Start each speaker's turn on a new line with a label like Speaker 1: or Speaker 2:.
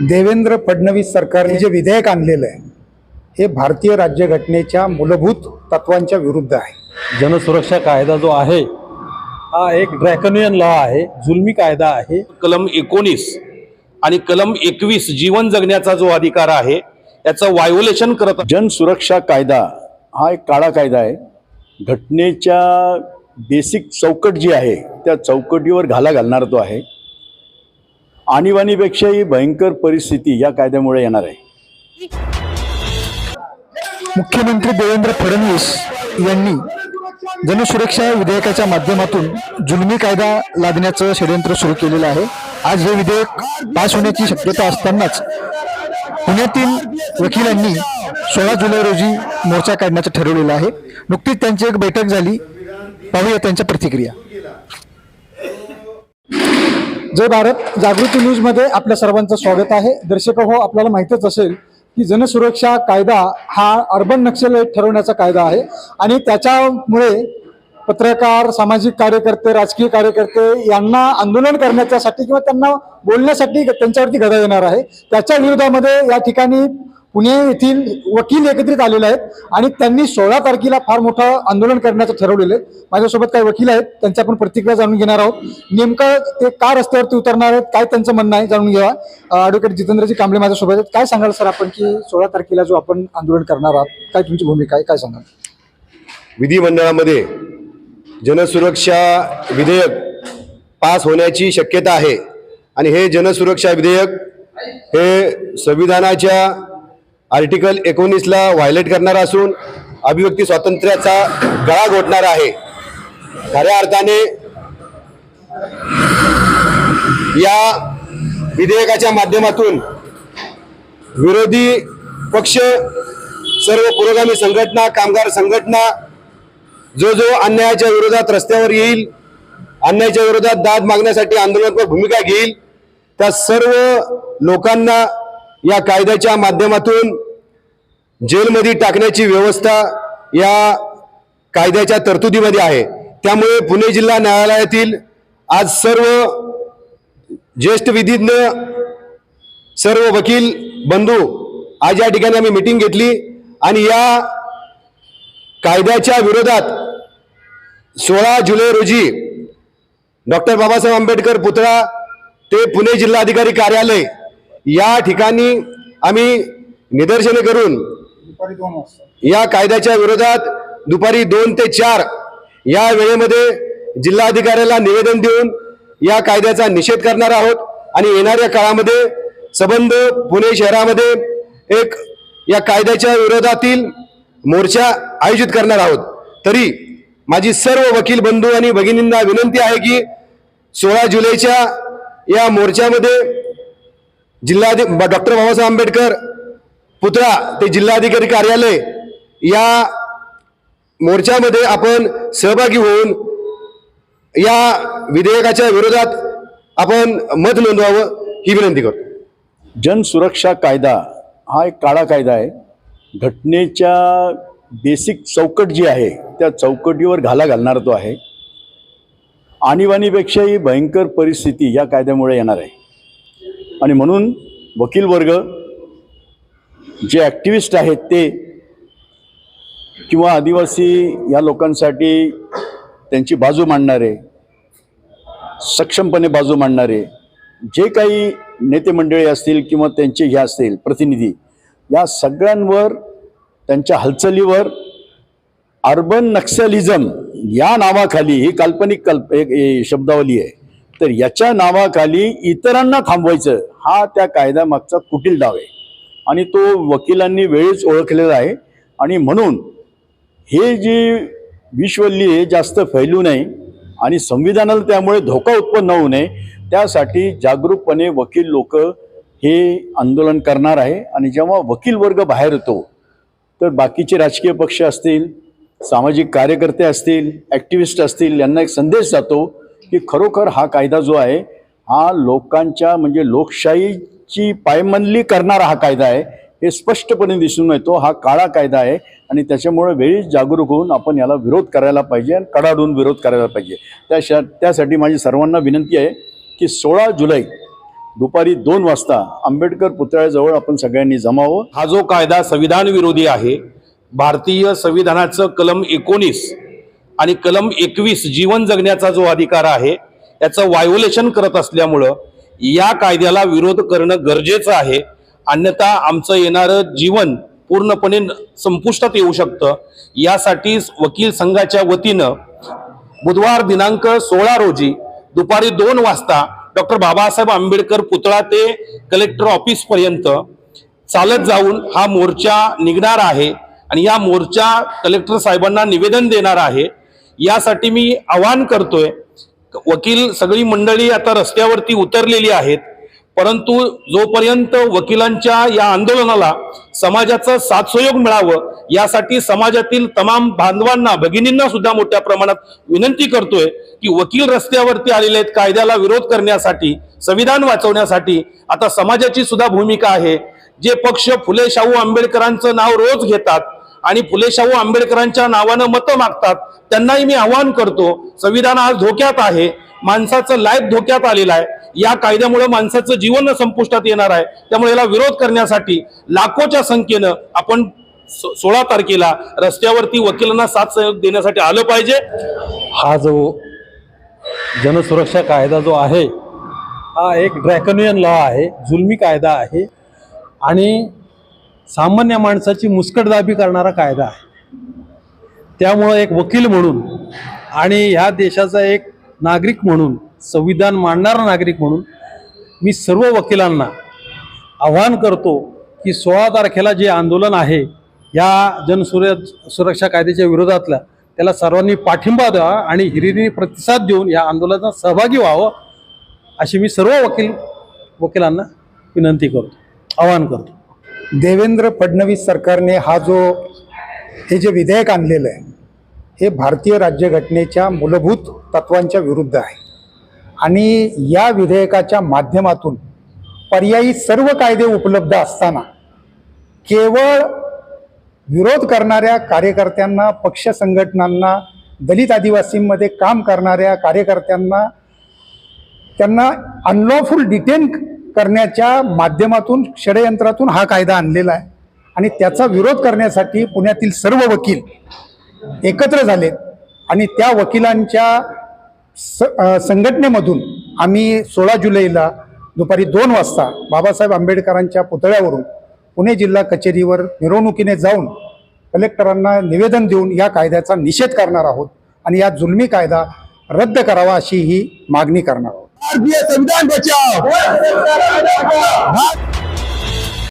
Speaker 1: देवेंद्र फडणवीस सरकारने जे विधेयक आणलेलं आहे हे भारतीय राज्यघटनेच्या मूलभूत तत्वांच्या विरुद्ध आहे.
Speaker 2: जनसुरक्षा कायदा जो आहे हा एक ड्रॅकनियन लॉ आहे जुलमी कायदा आहे.
Speaker 3: कलम एकोणीस आणि कलम एकवीस जीवन जगण्याचा जो अधिकार आहे याचं वायोलेशन करत
Speaker 4: जनसुरक्षा कायदा हा एक काळा कायदा आहे. घटनेच्या बेसिक चौकट जी आहे त्या चौकटीवर घाला घालणारा तो आहे. आणीबाणीपेक्षाही भयंकर परिस्थिती या कायद्यामुळे येणार आहे.
Speaker 1: मुख्यमंत्री देवेंद्र फडणवीस यांनी जनसुरक्षा विधेयकाच्या माध्यमातून जुलमी कायदा लादण्याचं षडयंत्र सुरू केलेलं आहे. आज हे विधेयक पास होण्याची शक्यता असतानाच पुण्यातील वकिलांनी सोळा जुलै रोजी मोर्चा काढण्याचं ठरवलेलं आहे. नुकतीच त्यांची एक बैठक झाली. पाहूया त्यांच्या प्रतिक्रिया. जय भारत. जागृती न्यूजमध्ये आपल्या सर्वांचं स्वागत आहे. दर्शक हो आपल्याला माहीतच असेल की जनसुरक्षा कायदा हा अर्बन नक्षल ठरवण्याचा कायदा आहे. आणि त्याच्यामुळे पत्रकार सामाजिक कार्यकर्ते राजकीय कार्यकर्ते यांना आंदोलन करण्याच्यासाठी किंवा त्यांना बोलण्यासाठी त्यांच्यावरती गदा येणार आहे. त्याच्या विरोधामध्ये या ठिकाणी पुणे येथील वकील एकत्रित आलेले आहेत आणि त्यांनी सोळा तारखेला फार मोठं आंदोलन करण्याचं ठरवलेलं आहे. माझ्यासोबत काही वकील आहेत त्यांच्या आपण प्रतिक्रिया जाणून घेणार आहोत. नेमकं ते का रस्त्यावरती उतरणार आहेत काय त्यांचं म्हणणं आहे जाणून घ्या ॲडव्होकेट जितेंद्रजी कांबळे माझ्यासोबत आहेत. काय सांगाल सर आपण की सोळा तारखेला जो आपण आंदोलन करणार आहात काय तुमची भूमिका आहे काय सांगाल?
Speaker 5: विधिमंडळामध्ये जनसुरक्षा विधेयक पास होण्याची शक्यता आहे. आणि हे जनसुरक्षा विधेयक हे संविधानाच्या आर्टिकल एकोणीसला व्हायलेट करणारा असून अभिव्यक्ती स्वातंत्र्याचा गळा घोटणारा आहे. खऱ्या अर्थाने या विधेयकाच्या माध्यमातून विरोधी पक्ष सर्व पुरोगामी संघटना कामगार संघटना जो जो अन्यायाच्या विरोधात रस्त्यावर येईल अन्यायाच्या विरोधात दाद मागण्यासाठी आंदोलनात्मक भूमिका घेईल त्या सर्व लोकांना या कायद्याच्या माध्यमातून जेलमध्ये टाकण्याची व्यवस्था या कायद्याच्या तरतुदीमध्ये आहे. त्यामुळे पुणे जिल्हा न्यायालयातील आज सर्व ज्येष्ठ विधिज्ञ सर्व वकील बंधू आज या ठिकाणी आम्ही मिटिंग घेतली आणि या कायद्याच्या विरोधात सोळा जुलै रोजी डॉक्टर बाबासाहेब आंबेडकर पुतळा ते पुणे जिल्हाधिकारी कार्यालय या ठिकाणी आम्ही निदर्शने करून या कायद्याच्या विरोधात दुपारी दोन ते चार या वेळेमध्ये जिल्हाधिकाऱ्याला निवेदन देऊन या कायद्याचा निषेध करणार आहोत. आणि येणाऱ्या काळामध्ये सबंध पुणे शहरामध्ये एक या कायद्याच्या विरोधातील मोर्चा आयोजित करणार आहोत. तरी माझी सर्व वकील बंधू आणि भगिनींना विनंती आहे की सोळा जुलैच्या या मोर्चामध्ये जिल्हाधि डॉक्टर बाबासाहेब आंबेडकर पुतळा ते जिल्हाधिकारी कार्यालय या मोर्चामध्ये आपण सहभागी होऊन या विधेयकाच्या विरोधात आपण मत नोंदवावं ही विनंती करतो.
Speaker 4: जनसुरक्षा कायदा हा एक काळा कायदा आहे. घटनेच्या बेसिक चौकट जी आहे त्या चौकटीवर घाला घालणारा तो आहे. आणीबाणीपेक्षाही भयंकर परिस्थिती या कायद्यामुळे येणार आहे. आणि म्हणून वकील वर्ग जे ॲक्टिव्हिस्ट आहेत ते किंवा आदिवासी या लोकांसाठी त्यांची बाजू मांडणारे सक्षमपणे बाजू मांडणारे जे काही नेते मंडळी असतील किंवा त्यांचे हे असतील प्रतिनिधी या सगळ्यांवर त्यांच्या हालचालीवर अर्बन नक्सलिझम या नावाखाली ही काल्पनिक कल्प एक एक शब्दावली आहे. तर याच्या नावाखाली इतरांना थांबवायचं हा त्या कायद्यामागचा कुटील डाव आहे. आणि तो वकिलांनी वेळीच ओळखलेला आहे. आणि म्हणून हे जी विश्वल्ली आहे जास्त फैलू नये आणि संविधानाला त्यामुळे धोका उत्पन्न होऊ नये त्यासाठी जागरूकपणे वकील लोक हे आंदोलन करणार आहे. आणि जेव्हा वकील वर्ग बाहेर येतो तर बाकीचे राजकीय पक्ष असतील सामाजिक कार्यकर्ते असतील ॲक्टिव्हिस्ट असतील यांना एक संदेश जातो की खरोखर हा कायदा जो आहे हा लोकांच्या म्हणजे लोकशाही ची पायमल्ली करणारा हा कायदा आहे हे स्पष्टपणे दिसून येतो हा काळा कायदा आहे आणि त्याच्यामुळे वेळीच जागरूक होऊन आपण याला विरोध करायला पाहिजे आणि कडाडून विरोध करायला पाहिजे. त्याशा त्यासाठी माझी सर्वांना विनंती आहे की सोळा जुलै दुपारी दोन वाजता आंबेडकर पुतळ्याजवळ आपण सगळ्यांनी जमावं.
Speaker 3: हा जो कायदा संविधान विरोधी आहे भारतीय संविधानाचं कलम एकोणीस आणि कलम एकवीस जीवन जगण्याचा जो अधिकार आहे याचं वायोलेशन करत असल्यामुळं या कायद्याला विरोध करणं गरजेचं आहे. अन्यथा आमचं येणारं जीवन पूर्णपणे न- संपुष्टात येऊ शकतं. यासाठी वकील संघाच्या वतीनं बुधवार दिनांक सोळा रोजी दुपारी दोन वाजता डॉक्टर बाबासाहेब आंबेडकर पुतळा ते कलेक्टर ऑफिसपर्यंत चालत जाऊन हा मोर्चा निघणार आहे आणि या मोर्चा कलेक्टर साहेबांना निवेदन देणार आहे. यासाठी मी आवाहन करतोय वकील सगळी मंडळी आता रस्त्यावरती उतरलेली आहेत. परंतु जोपर्यंत वकिलांच्या या आंदोलनाला समाजाचं साथसहयोग मिळावं यासाठी समाजातील तमाम बांधवांना भगिनींना सुद्धा मोठ्या प्रमाणात विनंती करतोय की वकील रस्त्यावरती आलेले आहेत कायद्याला विरोध करण्यासाठी संविधान वाचवण्यासाठी आता समाजाची सुद्धा भूमिका आहे. जे पक्ष फुले शाहू आंबेडकरांचं नाव रोज घेतात आणि फुले शाहू आंबेडकरांच्या नावानं मतं मागतात त्यांनाही मी आवाहन करतो संविधान आज धोक्यात आहे माणसाचं लाईफ धोक्यात आलेलं आहे. या कायद्यामुळे माणसाचं जीवन संपुष्टात येणार आहे. त्यामुळे याला विरोध करण्यासाठी लाखोच्या संख्येनं आपण सो- सोळा तारखेला रस्त्यावरती वकिलांना साथ सहयोग देण्यासाठी आलं पाहिजे.
Speaker 2: हा जो जनसुरक्षा कायदा जो आहे हा एक ड्रॅकनियन लॉ आहे जुलमी कायदा आहे. आणि सामान्य माणसाची मुस्कटदाबी करणारा कायदा आहे. त्यामुळं एक वकील म्हणून आणि ह्या देशाचा एक नागरिक म्हणून संविधान मांडणारा नागरिक म्हणून मी सर्व वकिलांना आव्हान करतो की सोळा तारखेला जे आंदोलन आहे या जनसुर सुरक्षा कायद्याच्या विरोधातल्या त्याला सर्वांनी पाठिंबा द्यावा आणि हिरिरीने प्रतिसाद देऊन या आंदोलनात सहभागी व्हावं अशी मी सर्व वकील वकिलांना विनंती करतो आवाहन करतो.
Speaker 6: देवेंद्र फडणवीस सरकारने हा जो हे जे विधेयक आणलेलं आहे हे भारतीय राज्यघटनेच्या मूलभूत तत्वांच्या विरुद्ध आहे. आणि या विधेयकाच्या माध्यमातून पर्यायी सर्व कायदे उपलब्ध असताना केवळ विरोध करणाऱ्या कार्यकर्त्यांना पक्ष संघटनांना दलित आदिवासींमध्ये काम करणाऱ्या कार्यकर्त्यांना त्यांना अनलॉफुल डिटेन करण्याच्या माध्यमातून षडयंत्रातून हा कायदा आणलेला आहे. आणि त्याचा विरोध करण्यासाठी पुण्यातील सर्व वकील एकत्र झालेत आणि त्या वकिलांच्या स संघटनेमधून आम्ही सोळा जुलैला दुपारी दोन वाजता बाबासाहेब आंबेडकरांच्या पुतळ्यावरून पुणे जिल्हा कचेरीवर मिरवणुकीने जाऊन कलेक्टरांना निवेदन देऊन या कायद्याचा निषेध करणार आहोत. आणि या जुलमी कायदा रद्द करावा अशी ही मागणी करणार आहोत.
Speaker 5: भारतीय संविधान बचाव